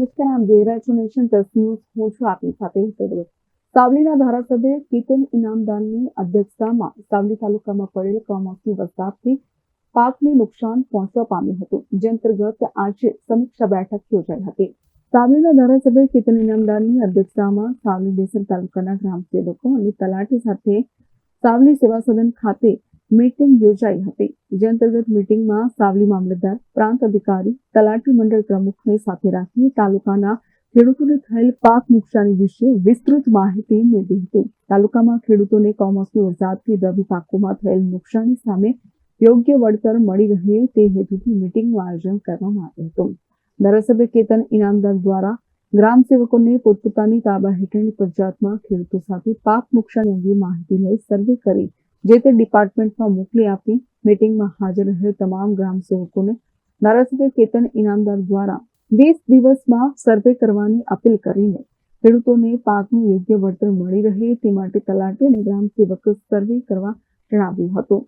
નમસ્કાર, આમ જોઈ નેશન પ્લસ ન્યૂઝ. હું છું આપની સાથે હિતેન્દ્ર. સાવલીના ધારાસભ્ય કેતન ઇનામદારની અધ્યક્ષતામાં સાવલી તાલુકામાં પડેલ કમોસમી વરસાદથી પાકને નુકસાન પહોંચવા પામ્યું હતું. જે અંતર્ગત આજે સમીક્ષા બેઠક યોજાઈ હતી. સાવલીના ધારાસભ્ય કેતન ઇનામદારની અધ્યક્ષતામાં સાવલી દેસર તાલુકાના ગ્રામસેવકો અને તલાટી સાથે સાવલી સેવા સદન ખાતે મીટિંગ યોજાઈ હતી. જે અંતર્ગત મીટિંગમાં સાવલી મામલતદાર, પ્રાંત અધિકારી, તલાટી મંડળ પ્રમુખને સાથે રાખી તાલુકાના ખેડૂતોને થયેલ પાક નુકસાની વિશે વિસ્તૃત માહિતી મેળવી હતી. તાલુકામાં ખેડૂતોને કમોસમી વરસાદથી રવિ પાકોમાં થયેલ નુકસાની સામે યોગ્ય વળતર મળી રહે તે હેતુથી મીટિંગનું આયોજન કરવામાં આવ્યું હતું. ધારાસભ્ય કેતન ઇનામદાર દ્વારા ગ્રામ સેવકોને પોતપોતાની તાબા હેઠળની પંચાયતમાં ખેડૂતો સાથે પાક નુકસાની અંગે માહિતી લઈ સર્વે કરી જે તે ડિપાર્ટમેન્ટમાં મોકલી આપી મીટિંગમાં હાજર રહેલ તમામ ગ્રામ સેવકોને ધારાસભ્ય કેતન ઇનામદાર દ્વારા વીસ દિવસમાં સર્વે કરવાની અપીલ કરીને ખેડૂતોને પાકનું યોગ્ય વળતર મળી રહે તે માટે તલાટી અને ગ્રામ સેવક સર્વે કરવા જણાવ્યું હતું.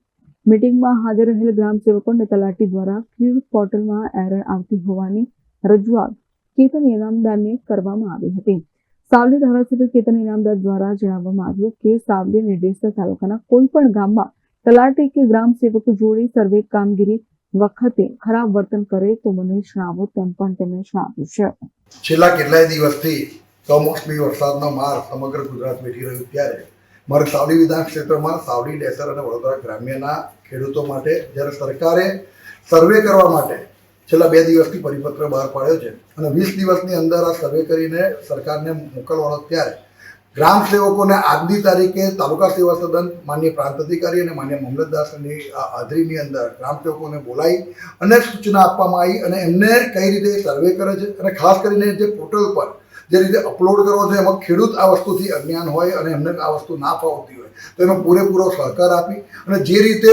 મીટિંગમાં હાજર રહેલ ગ્રામ સેવકોને તલાટી દ્વારા ખેડૂત પોર્ટલમાં એરર આવતી હોવાની રજૂઆત કેતન ઇનામદારને કરવામાં આવી હતી. સાવલી ધારાસભ્ય કેતન ઇનામદાર દ્વારા જણાવવામાં આવ્યું કે સાવલી અને ડેસર તાલુકાના કોઈ ગામમાં તલાટી કે ગ્રામ સેવક જોડે સર્વે કામગીરી વખતે ખરાબ વર્તન કરે તો મને જણાવો તેમ પણ તેમણે જણાવ્યું છે. છેલ્લા કેટલાય દિવસથી કમોસમી વરસાદનો માર સમગ્ર ગુજરાત વેઠી રહ્યું ત્યારે મારે સાવલી વિધાન ક્ષેત્રમાં સાવલી ડેસર અને વડોદરા ગ્રામ્યના ખેડૂતો માટે જ્યારે સરકારે સર્વે કરવા માટે છેલ્લા બે દિવસથી પરિપત્ર બહાર પાડ્યો છે. અને વીસ દિવસની અંદર આ સર્વે કરીને સરકારને મોકલવાનો ત્યારે ગ્રામ સેવકોને આજની તારીખે તાલુકા સેવા સદન, માન્ય પ્રાંત અધિકારી અને માન્ય મામલતદારની હાજરીની અંદર ગ્રામ સેવકોને બોલાવી અને સૂચના આપવામાં આવી અને એમને કઈ રીતે સર્વે કરે છે અને ખાસ કરીને જે પોર્ટલ પર જે રીતે અપલોડ કરવો છે, એમાં ખેડૂત આ વસ્તુથી અજ્ઞાન હોય અને એમને આ વસ્તુ ના ફાવતી હોય, તો એનો પૂરેપૂરો સહકાર આપી અને જે રીતે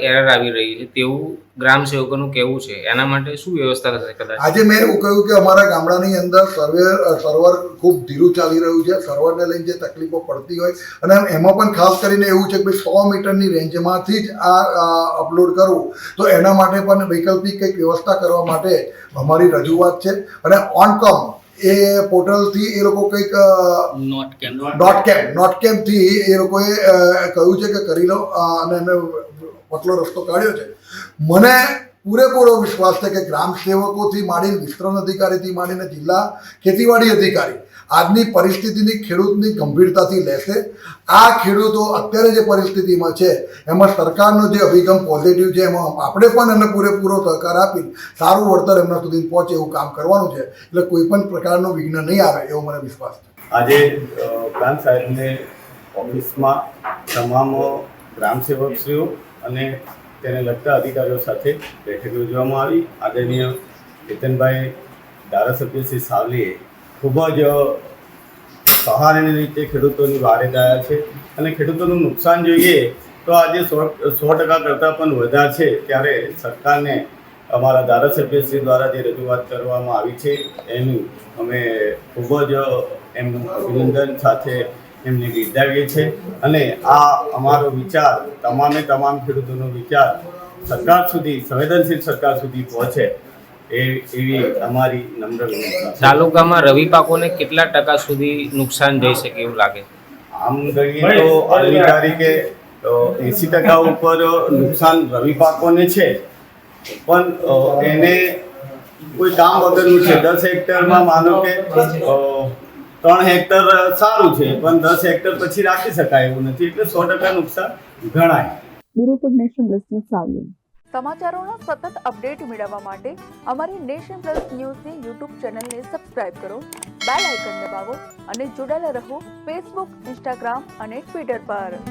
એરર આવી રહી છે તેવું ગ્રામ સેવકોનું કહેવું છે. એના માટે શું વ્યવસ્થા થશે કદાચ? આજે મેં એવું કહ્યું કે અમારા ગામડાની અંદર સર્વે સર્વર ખૂબ ધીરું ચાલી રહ્યું છે. સર્વરને લઈને જે તકલીફો પડતી હોય અને એમાં પણ ખાસ કરીને એવું છે કે ભાઈ સો મીટરની રેન્જમાંથી જ આ અપલોડ કરવું તો એના માટે પણ વૈકલ્પિક કંઈક વ્યવસ્થા કરવા માટે અમારી રજૂઆત છે. અને ઓન કમ એ પોર્ટલથી એ લોકો કંઈક નોટ કેમ નોટ કેમ ડોટ કેમથી એ લોકોએ કહ્યું છે કે કરી લો અને એમને પતલો રસ્તો કાઢ્યો છે. મને પૂરેપૂરો વિશ્વાસ છે કે ગ્રામ સેવકોથી માંડીને વિસ્તરણ અધિકારીથી માંડીને જિલ્લા ખેતીવાડી અધિકારી આજની પરિસ્થિતિની ખેડૂતની ગંભીરતાથી લેશે. આ ખેડૂતો અત્યારે જે પરિસ્થિતિમાં છે, એમાં સરકારનો જે અભિગમ પોઝિટિવ છે, એમાં આપણે પણ એમને પૂરેપૂરો સહકાર આપી સારું વળતર એમના સુધી પહોંચે એવું કામ કરવાનું છે. એટલે કોઈ પણ પ્રકારનો વિઘ્ન નહીં આવે એવો મને વિશ્વાસ છે. આજે પ્રાંત સાહેબને ઓફિસમાં તમામ ગ્રામસેવકશ્રીઓ અને તેને લગતા અધિકારીઓ સાથે બેઠક યોજવામાં આવી. આદરણીય કેતનભાઈ ધારાસભ્ય શ્રી સાવલીએ ખૂબ જ સહારાની રીતે ખેડૂતોની વારે ગયા છે અને ખેડૂતોનું નુકસાન જોઈએ તો આજે સો સો ટકા કરતાં પણ વધારે છે ત્યારે સરકારને અમારા ધારાસભ્યશ્રી દ્વારા જે રજૂઆત કરવામાં આવી છે એનું અમે ખૂબ જ એમનું અભિનંદન સાથે એમને બિરદાવીએ છે. અને આ અમારો વિચાર તમામે તમામ ખેડૂતોનો વિચાર સરકાર સુધી સંવેદનશીલ સરકાર સુધી પહોંચે એ એવી અમારી નમ્ર વિનંતી તાલુકામાં રવિ પાકોને કેટલા ટકા સુધી નુકસાન જઈ શકે એવું લાગે? આમ ગણીએ તો આજની તારીખે એંસી ટકા ઉપર નુકસાન રવિ પાકોને છે. પણ એને કોઈ કામ વગરનું છે. દસ હેક્ટરમાં માનો કે ત્રણ હેક્ટર સારું છે પણ દસ હેક્ટર પછી રાખી શકાય એવું નથી એટલે સો ટકા નુકસાન ગણાય. Bureau Nation Plus Savli. સમાચારોનો સતત અપડેટ મેળવવા માટે અમારી નેશન પ્લસ ન્યૂઝની યુટ્યુબ ચેનલને સબસ્ક્રાઇબ કરો બેલ આઇકન દબાવો અને જોડાયેલા રહો ફેસબુક ઇન્સ્ટાગ્રામ અને ટ્વિટર પર.